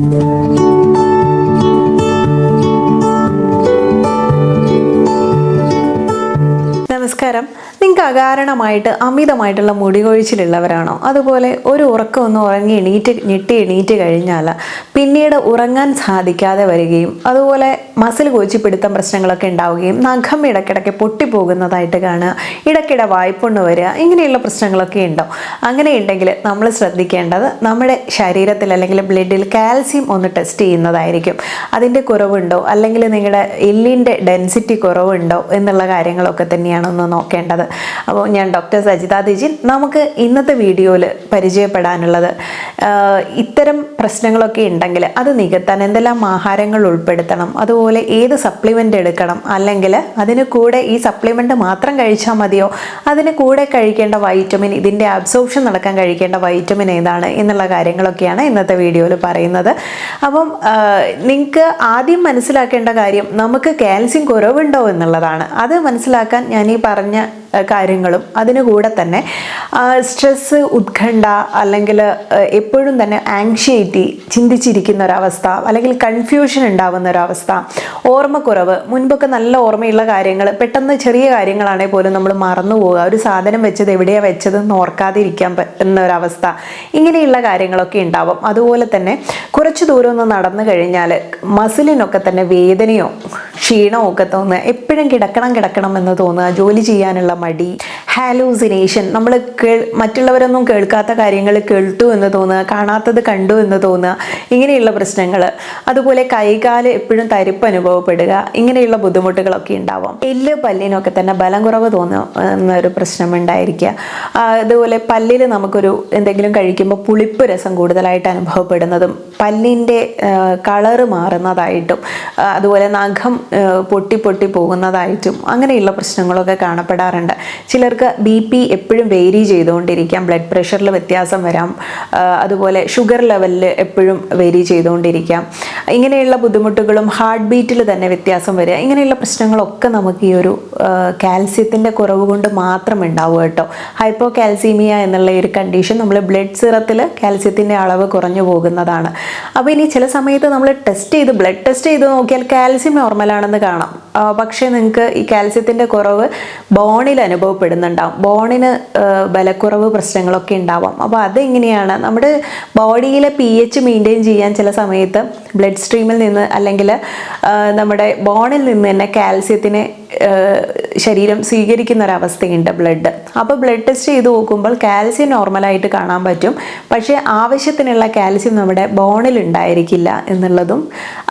Música നിങ്ങൾക്ക് അകാരണമായിട്ട് അമിതമായിട്ടുള്ള മുടി കൊഴിച്ചിലുള്ളവരാണോ അതുപോലെ ഒരു ഉറക്കം ഒന്ന് ഉറങ്ങി എണീറ്റ് ഞെട്ടി എണീറ്റ് കഴിഞ്ഞാൽ പിന്നീട് ഉറങ്ങാൻ സാധിക്കാതെ വരികയും അതുപോലെ മസിൽ കൊച്ചിപ്പിടുത്തം പ്രശ്നങ്ങളൊക്കെ ഉണ്ടാവുകയും നഖം ഇടയ്ക്കിടയ്ക്ക് പൊട്ടിപ്പോകുന്നതായിട്ട് കാണുക ഇടയ്ക്കിടെ വായ്പൊണ്ണ് വരിക ഇങ്ങനെയുള്ള പ്രശ്നങ്ങളൊക്കെ ഉണ്ടോ? അങ്ങനെയുണ്ടെങ്കിൽ നമ്മൾ ശ്രദ്ധിക്കേണ്ടത് നമ്മുടെ ശരീരത്തിൽ അല്ലെങ്കിൽ ബ്ലഡിൽ കാൽസ്യം ഒന്ന് ടെസ്റ്റ് ചെയ്യുന്നതായിരിക്കും. അതിന്റെ കുറവുണ്ടോ? അല്ലെങ്കിൽ നിങ്ങളുടെ എല്ലിന്റെ ഡെൻസിറ്റി കുറവുണ്ടോ? എന്നുള്ള കാര്യങ്ങളൊക്കെ തന്നെയാണ് ഒന്ന് നോക്കേണ്ടത്. അപ്പോൾ ഞാൻ ഡോക്ടർ സജിത ദിജിൻ നമുക്ക് ഇന്നത്തെ വീഡിയോയിൽ പരിചയപ്പെടാനുള്ളത്. ഇത്തരം പ്രശ്നങ്ങളൊക്കെ ഉണ്ടെങ്കിൽ അത് നികത്താൻ എന്തെല്ലാം ആഹാരങ്ങൾ ഉൾപ്പെടുത്തണം അതുപോലെ ഏത് സപ്ലിമെന്റ് എടുക്കണം അല്ലെങ്കിൽ അതിന് കൂടെ ഈ സപ്ലിമെന്റ് മാത്രം കഴിച്ചാൽ മതിയോ അതിന് കൂടെ കഴിക്കേണ്ട വൈറ്റമിൻ ഇതിന്റെ അബ്സോർപ്ഷൻ നടക്കാൻ കഴിക്കേണ്ട വൈറ്റമിൻ ഏതാണ് എന്നുള്ള കാര്യങ്ങളൊക്കെയാണ് ഇന്നത്തെ വീഡിയോയിൽ പറയുന്നത്. അപ്പം നിങ്ങൾക്ക് ആദ്യം മനസ്സിലാക്കേണ്ട കാര്യം നമുക്ക് കാൽസ്യം കുറവുണ്ടോ എന്നുള്ളതാണ്. അത് മനസ്സിലാക്കാൻ ഞാൻ ഈ പറഞ്ഞ കാര്യങ്ങളും. അതിന് കൂടെ തന്നെ സ്ട്രെസ്സ് ഉത്കണ്ഠ അല്ലെങ്കിൽ എപ്പോഴും തന്നെ ആങ്ഷൈറ്റി ചിന്തിച്ചിരിക്കുന്ന ഒരവസ്ഥ അല്ലെങ്കിൽ കൺഫ്യൂഷൻ ഉണ്ടാവുന്ന ഒരവസ്ഥ ഓർമ്മക്കുറവ് മുൻപൊക്കെ നല്ല ഓർമ്മയുള്ള കാര്യങ്ങൾ പെട്ടെന്ന് ചെറിയ കാര്യങ്ങളാണെങ്കിൽ പോലും നമ്മൾ മറന്നു പോവുക. ഒരു സാധനം വെച്ചത് എവിടെയാണ് വെച്ചത് എന്ന് ഓർക്കാതിരിക്കാൻ പറ്റുന്ന ഒരവസ്ഥ ഇങ്ങനെയുള്ള കാര്യങ്ങളൊക്കെ ഉണ്ടാവും. അതുപോലെ തന്നെ കുറച്ച് ദൂരം ഒന്ന് നടന്നു കഴിഞ്ഞാൽ മസിലിനൊക്കെ തന്നെ വേദനയോ ക്ഷീണമോ ഒക്കെ തോന്നുക. എപ്പോഴും കിടക്കണം കിടക്കണം എന്ന് തോന്നുക. ജോലി ചെയ്യാനുള്ള മടി ഹാലൂസിനേഷൻ നമ്മൾ കേൾ മറ്റുള്ളവരൊന്നും കേൾക്കാത്ത കാര്യങ്ങൾ കേൾട്ടു എന്ന് തോന്നുക കാണാത്തത് കണ്ടു എന്ന് തോന്നുക ഇങ്ങനെയുള്ള പ്രശ്നങ്ങൾ അതുപോലെ കൈകാൽ എപ്പോഴും തരിപ്പ് അനുഭവപ്പെടുക ഇങ്ങനെയുള്ള ബുദ്ധിമുട്ടുകളൊക്കെ ഉണ്ടാവാം. എല്ല് പല്ലിനൊക്കെ തന്നെ ബലം കുറവ് തോന്നുന്നൊരു പ്രശ്നം ഉണ്ടായിരിക്കുക. അതുപോലെ പല്ലിൽ നമുക്കൊരു എന്തെങ്കിലും കഴിക്കുമ്പോൾ പുളിപ്പ് രസം കൂടുതലായിട്ട് അനുഭവപ്പെടുന്നതും പല്ലിന്റെ കളറ് മാറുന്നതായിട്ടും അതുപോലെ നഖം പൊട്ടി പൊട്ടി പോകുന്നതായിട്ടും അങ്ങനെയുള്ള പ്രശ്നങ്ങളൊക്കെ കാണപ്പെടാറുണ്ട്. ചിലർക്ക് ബി പി എപ്പോഴും വേരി ചെയ്തുകൊണ്ടിരിക്കാം. ബ്ലഡ് പ്രഷറിൽ വ്യത്യാസം വരാം. അതുപോലെ ഷുഗർ ലെവലിൽ എപ്പോഴും വേരി ചെയ്തുകൊണ്ടിരിക്കാം. ഇങ്ങനെയുള്ള ബുദ്ധിമുട്ടുകളും ഹാർട്ട് ബീറ്റിൽ തന്നെ വ്യത്യാസം വരിക. ഇങ്ങനെയുള്ള പ്രശ്നങ്ങളൊക്കെ നമുക്ക് ഈ ഒരു കാൽസ്യത്തിന്റെ കുറവ് കൊണ്ട് മാത്രം ഉണ്ടാവും കേട്ടോ. ഹൈപ്പോ കാൽസീമിയ എന്നുള്ള ഒരു കണ്ടീഷൻ നമ്മൾ ബ്ലഡ് സിറത്തിൽ കാൽസ്യത്തിന്റെ അളവ് കുറഞ്ഞു പോകുന്നതാണ്. അപ്പോൾ ഇനി ചില സമയത്ത് നമ്മൾ ടെസ്റ്റ് ചെയ്ത് ബ്ലഡ് ടെസ്റ്റ് ചെയ്ത് നോക്കിയാൽ കാൽസ്യം നോർമലാണെന്ന് കാണാം. പക്ഷേ നിങ്ങൾക്ക് ഈ കാൽസ്യത്തിന്റെ കുറവ് ബോണിൽ അനുഭവപ്പെടുന്നുണ്ടാവും. ബോണിന് ബലക്കുറവ് പ്രശ്നങ്ങളൊക്കെ ഉണ്ടാവാം. അപ്പോൾ അതെങ്ങനെയാണ്? നമ്മുടെ ബോഡിയിലെ പി എച്ച് മെയിന്റെയിൻ ചെയ്യാൻ ചില സമയത്ത് ബ്ലഡ് സ്ട്രീമിൽ നിന്ന് അല്ലെങ്കിൽ നമ്മുടെ ബോണിൽ നിന്ന് തന്നെ കാൽസ്യത്തിനെ ശരീരം സ്വീകരിക്കുന്ന ഒരവസ്ഥയുണ്ട് ബ്ലഡ് അപ്പോൾ ബ്ലഡ് ടെസ്റ്റ് ചെയ്ത് നോക്കുമ്പോൾ കാൽസ്യം നോർമലായിട്ട് കാണാൻ പറ്റും. പക്ഷേ ആവശ്യത്തിനുള്ള കാൽസ്യം നമ്മുടെ ബോണിൽ ഉണ്ടായിരിക്കില്ല എന്നുള്ളതും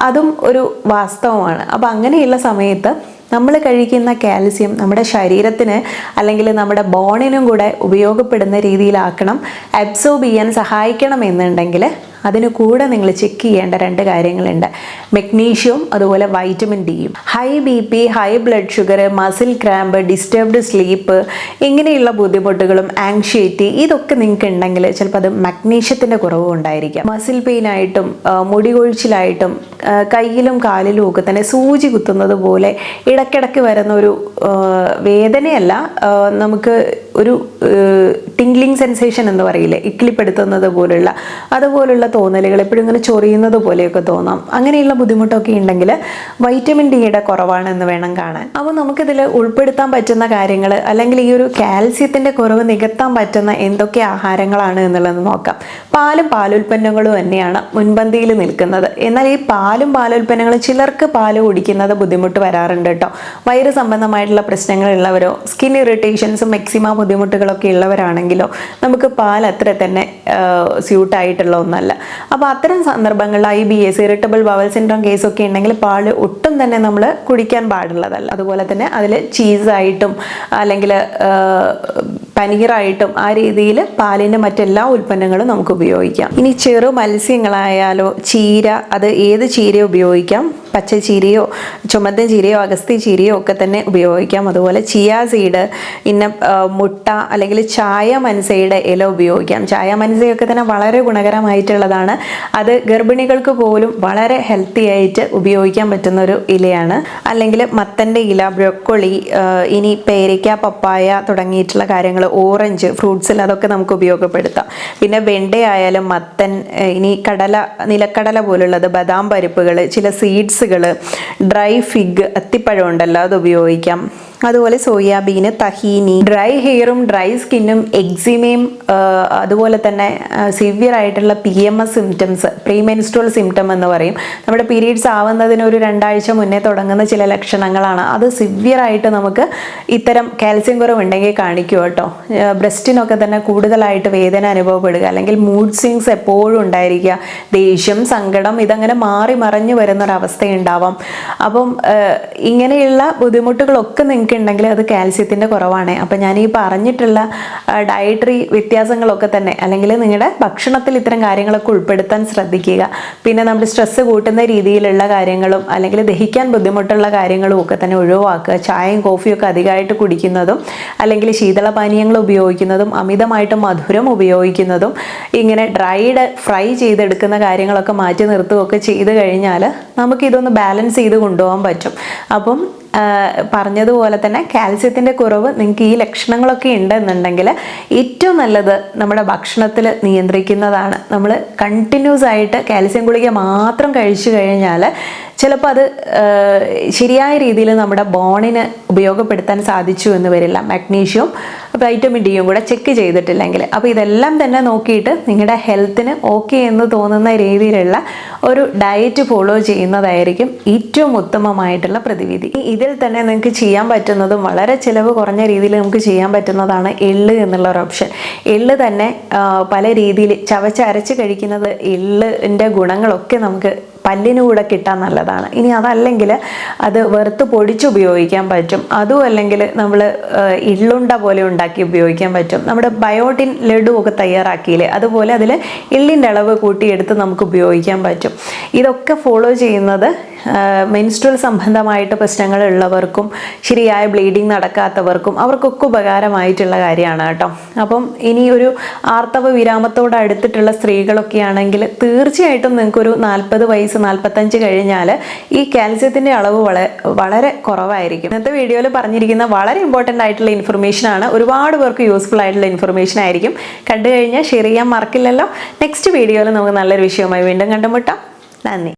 അതും ഒരു വാസ്തവമാണ്. അപ്പോൾ അങ്ങനെയുള്ള സമയത്ത് നമ്മൾ കഴിക്കുന്ന കാൽസ്യം നമ്മുടെ ശരീരത്തിന് അല്ലെങ്കിൽ നമ്മുടെ ബോണിനും കൂടെ ഉപയോഗപ്പെടുന്ന രീതിയിലാക്കണം അബ്സോർബ് ചെയ്യാൻ സഹായിക്കണം എന്നുണ്ടെങ്കിൽ അതിന് കൂടെ നിങ്ങൾ ചെക്ക് ചെയ്യേണ്ട രണ്ട് കാര്യങ്ങളുണ്ട്. മെഗ്നീഷ്യവും അതുപോലെ വൈറ്റമിൻ ഡിയും high B P high blood sugar muscle cramp disturbed sleep ഇങ്ങനെയുള്ള ബുദ്ധിമുട്ടുകളും ആങ്ഷൈറ്റി ഇതൊക്കെ നിങ്ങൾക്ക് ഉണ്ടെങ്കിൽ ചിലപ്പോൾ അത് മഗ്നീഷ്യത്തിന്റെ കുറവും ഉണ്ടായിരിക്കാം. മസിൽ പെയിനായിട്ടും മുടി കൊഴിച്ചിലായിട്ടും കയ്യിലും കാലിലും ഒക്കെ തന്നെ സൂചി കുത്തുന്നത് പോലെ ഇടയ്ക്കിടയ്ക്ക് വരുന്ന ഒരു വേദനയല്ല നമുക്ക് ഒരു ടിംഗ്ലിംഗ് സെൻസേഷൻ എന്ന് പറയില്ലേ ഇക്കിളിപ്പെടുത്തുന്നത് പോലുള്ള അതുപോലുള്ള തോന്നലുകൾ എപ്പോഴും ഇങ്ങനെ ചൊറിയുന്നത് പോലെയൊക്കെ തോന്നാം. അങ്ങനെയുള്ള ബുദ്ധിമുട്ടൊക്കെ ഉണ്ടെങ്കിൽ വൈറ്റമിൻ ഡിയുടെ കുറവാണെന്ന് വേണം കാണാൻ. അപ്പോൾ നമുക്കിതിൽ ഉൾപ്പെടുത്താൻ പറ്റുന്ന കാര്യങ്ങൾ അല്ലെങ്കിൽ ഈ ഒരു കാൽസ്യത്തിന്റെ കുറവ് നികത്താൻ പറ്റുന്ന എന്തൊക്കെ ആഹാരങ്ങളാണ് എന്നുള്ളത് നോക്കാം. പാലും പാലുൽപ്പന്നങ്ങളും തന്നെയാണ് മുൻപന്തിയിൽ നിൽക്കുന്നത്. എന്നാൽ ഈ പാലും പാലുൽപ്പന്നങ്ങളും ചിലർക്ക് പാൽ കുടിക്കുന്നത് ബുദ്ധിമുട്ട് വരാറുണ്ട് കേട്ടോ. വയറ് സംബന്ധമായിട്ടുള്ള പ്രശ്നങ്ങളുള്ളവരോ സ്കിൻ ഇറിറ്റേഷൻസും മെക്സിമ ബുദ്ധിമുട്ടുകളൊക്കെ ഉള്ളവരാണെങ്കിലോ നമുക്ക് പാൽ അത്ര തന്നെ സ്യൂട്ടായിട്ടുള്ള ഒന്നല്ല. അപ്പോൾ അത്തരം സന്ദർഭങ്ങളിൽ I B S irritable bowel syndrome കേസൊക്കെ ഉണ്ടെങ്കിൽ പാൽ ഒട്ടും തന്നെ നമ്മൾ കുടിക്കാൻ പാടുള്ളതല്ല. അതുപോലെ തന്നെ അതിൽ ചീസായിട്ടും അല്ലെങ്കിൽ പനീറായിട്ടും ആ രീതിയിൽ പാലിന്റെ മറ്റെല്ലാ ഉൽപ്പന്നങ്ങളും നമുക്ക് ഉപയോഗിക്കാം. ഇനി ചെറു മത്സ്യങ്ങളായാലോ ചീര അത് ഏത് ചീര ഉപയോഗിക്കാം? പച്ച ചീരയോ ചുമന്ന ചീരയോ അഗസ്തി ചീരയോ ഒക്കെ തന്നെ ഉപയോഗിക്കാം. അതുപോലെ ചിയ സീഡ് ഇന്ന മുട്ട അല്ലെങ്കിൽ ചായ മനസയുടെ ഇല ഉപയോഗിക്കാം. ചായ മനസയൊക്കെ തന്നെ വളരെ ഗുണകരമായിട്ടുള്ളതാണ്. അത് ഗർഭിണികൾക്ക് പോലും വളരെ ഹെൽത്തി ആയിട്ട് ഉപയോഗിക്കാൻ പറ്റുന്ന ഒരു ഇലയാണ്. അല്ലെങ്കിൽ മത്തന്റെ ഇല ബ്രൊക്കൊളി ഇനി പേരയ്ക്ക പപ്പായ തുടങ്ങിയിട്ടുള്ള കാര്യങ്ങൾ ഓറഞ്ച് ഫ്രൂട്ട്സിൽ അതൊക്കെ നമുക്ക് ഉപയോഗപ്പെടുത്താം. പിന്നെ വെണ്ടയായാലും മത്തൻ ഇനി കടല നിലക്കടല പോലുള്ളത് ബദാം പരിപ്പുകൾ ചില ഡ്രൈ ഫിഗ് അത്തിപ്പഴം ഉണ്ടല്ലോ അത് ഉപയോഗിക്കാം. അതുപോലെ സോയാബീന് തഹീനി ഡ്രൈ ഹെയറും ഡ്രൈ സ്കിന്നും എക്സിമയും അതുപോലെ തന്നെ സിവിയർ ആയിട്ടുള്ള P M S symptoms premenstrual symptom എന്ന് പറയും. നമ്മുടെ പീരീഡ്സ് ആവുന്നതിന് ഒരു രണ്ടാഴ്ച മുന്നേ തുടങ്ങുന്ന ചില ലക്ഷണങ്ങളാണ്. അത് സിവിയർ ആയിട്ട് നമുക്ക് ഇത്തരം കാൽസ്യം കുറവുണ്ടെങ്കിൽ കാണിക്കും കേട്ടോ. ബ്രസ്റ്റിനൊക്കെ തന്നെ കൂടുതലായിട്ട് വേദന അനുഭവപ്പെടുക. അല്ലെങ്കിൽ മൂഡ് സ്വിങ്സ് എപ്പോഴും ഉണ്ടായിരിക്കുക. ദേഷ്യം സങ്കടം ഇതങ്ങനെ മാറി മറിഞ്ഞു വരുന്നൊരവസ്ഥയുണ്ടാവാം അപ്പം ഇങ്ങനെയുള്ള ബുദ്ധിമുട്ടുകളൊക്കെ നിങ്ങൾക്ക് ഉണ്ടെങ്കിൽ അത് കാൽസ്യത്തിന്റെ കുറവാണ്. അപ്പം ഞാൻ ഈ പറഞ്ഞിട്ടുള്ള ഡയറ്ററി വ്യത്യാസങ്ങളൊക്കെ തന്നെ അല്ലെങ്കിൽ നിങ്ങളുടെ ഭക്ഷണത്തിൽ ഇത്തരം കാര്യങ്ങളൊക്കെ ഉൾപ്പെടുത്താൻ ശ്രദ്ധിക്കുക. പിന്നെ നമ്മൾ സ്ട്രെസ്സ് കൂട്ടുന്ന രീതിയിലുള്ള കാര്യങ്ങളും അല്ലെങ്കിൽ ദഹിക്കാൻ ബുദ്ധിമുട്ടുള്ള കാര്യങ്ങളും ഒക്കെ തന്നെ ഒഴിവാക്കുക. ചായയും കോഫിയും ഒക്കെ അധികമായിട്ട് കുടിക്കുന്നതും അല്ലെങ്കിൽ ശീതളപാനീയങ്ങൾ ഉപയോഗിക്കുന്നതും അമിതമായിട്ട് മധുരം ഉപയോഗിക്കുന്നതും ഇങ്ങനെ ഡ്രൈഡ് ഫ്രൈ ചെയ്തെടുക്കുന്ന കാര്യങ്ങളൊക്കെ മാറ്റി നിർത്തുകയൊക്കെ ചെയ്ത് കഴിഞ്ഞാൽ നമുക്കിതൊന്ന് ബാലൻസ് ചെയ്ത് കൊണ്ടുപോകാൻ പറ്റും. അപ്പം പറഞ്ഞതുപോലെ തന്നെ കാൽസ്യത്തിന്റെ കുറവ് നിങ്ങൾക്ക് ഈ ലക്ഷണങ്ങളൊക്കെ ഉണ്ടെന്നുണ്ടെങ്കിൽ ഏറ്റവും നല്ലത് നമ്മുടെ ഭക്ഷണത്തിൽ നിയന്ത്രിക്കുന്നതാണ്. നമ്മൾ കണ്ടിന്യൂസ് ആയിട്ട് കാൽസ്യം ഗുളിക മാത്രം കഴിച്ചു കഴിഞ്ഞാൽ ചിലപ്പോൾ അത് ശരിയായ രീതിയിൽ നമ്മുടെ ബോണിന് ഉപയോഗപ്പെടുത്താൻ സാധിച്ചു എന്ന് വരില്ല. മാഗ്നീഷ്യവും വൈറ്റമിൻ ഡിയും കൂടെ ചെക്ക് ചെയ്തിട്ടില്ലെങ്കിൽ. അപ്പോൾ ഇതെല്ലാം തന്നെ നോക്കിയിട്ട് നിങ്ങളുടെ ഹെൽത്തിന് ഓക്കെ എന്ന് തോന്നുന്ന രീതിയിലുള്ള ഒരു ഡയറ്റ് ഫോളോ ചെയ്യുന്നതായിരിക്കും ഏറ്റവും ഉത്തമമായിട്ടുള്ള പ്രതിവിധി. ഇതിൽ തന്നെ നിങ്ങൾക്ക് ചെയ്യാൻ പറ്റുന്നതും വളരെ ചിലവ് കുറഞ്ഞ രീതിയിൽ നമുക്ക് ചെയ്യാൻ പറ്റുന്നതാണ് എള്ള് എന്നുള്ള ഒരു ഓപ്ഷൻ എള്ള് തന്നെ പല രീതിയിൽ ചവച്ചരച്ച് കഴിക്കുന്നത് എള്ളിന്റെ ഗുണങ്ങളൊക്കെ നമുക്ക് പല്ലിന് കൂടെ കിട്ടാൻ നല്ലതാണ്. ഇനി അതല്ലെങ്കിൽ അത് വെറുത്ത് പൊടിച്ച് ഉപയോഗിക്കാൻ പറ്റും. അതും അല്ലെങ്കിൽ നമ്മൾ ഇള്ളുണ്ട പോലെ ഉണ്ടാക്കി ഉപയോഗിക്കാൻ പറ്റും. നമ്മുടെ ബയോട്ടിൻ ലഡു ഒക്കെ തയ്യാറാക്കിയില്ലേ അതുപോലെ അതിൽ എള്ളിന്റെ അളവ് കൂട്ടിയെടുത്ത് നമുക്ക് ഉപയോഗിക്കാൻ പറ്റും. ഇതൊക്കെ ഫോളോ ചെയ്യുന്നത് മെൻസ്ട്രൽ സംബന്ധമായിട്ട് പ്രശ്നങ്ങൾ ഉള്ളവർക്കും ശരിയായ ബ്ലീഡിങ് നടക്കാത്തവർക്കും അവർക്കൊക്കെ ഉപകാരമായിട്ടുള്ള കാര്യമാണ് കേട്ടോ. അപ്പം ഇനി ഒരു ആർത്തവ വിരാമത്തോട് അടുത്തിട്ടുള്ള സ്ത്രീകളൊക്കെ ആണെങ്കിൽ തീർച്ചയായിട്ടും നിങ്ങൾക്കൊരു നാൽപ്പത് വയസ്സ് നാൽപ്പത്തഞ്ച് കഴിഞ്ഞാൽ ഈ കാൽസ്യത്തിന്റെ അളവ് വളരെ വളരെ കുറവായിരിക്കും. ഇന്നത്തെ വീഡിയോയിൽ പറഞ്ഞിരിക്കുന്ന വളരെ ഇമ്പോർട്ടന്റ് ആയിട്ടുള്ള ഇൻഫർമേഷൻ ആണ് ഒരുപാട് പേർക്ക് യൂസ്ഫുൾ ആയിട്ടുള്ള ഇൻഫർമേഷൻ ആയിരിക്കും. കണ്ടു കഴിഞ്ഞാൽ ഷെയർ ചെയ്യാൻ മറക്കില്ലല്ലോ. നെക്സ്റ്റ് വീഡിയോയിൽ നമുക്ക് നല്ലൊരു വിഷയവുമായി വീണ്ടും കണ്ടുമുട്ടാം. നന്ദി.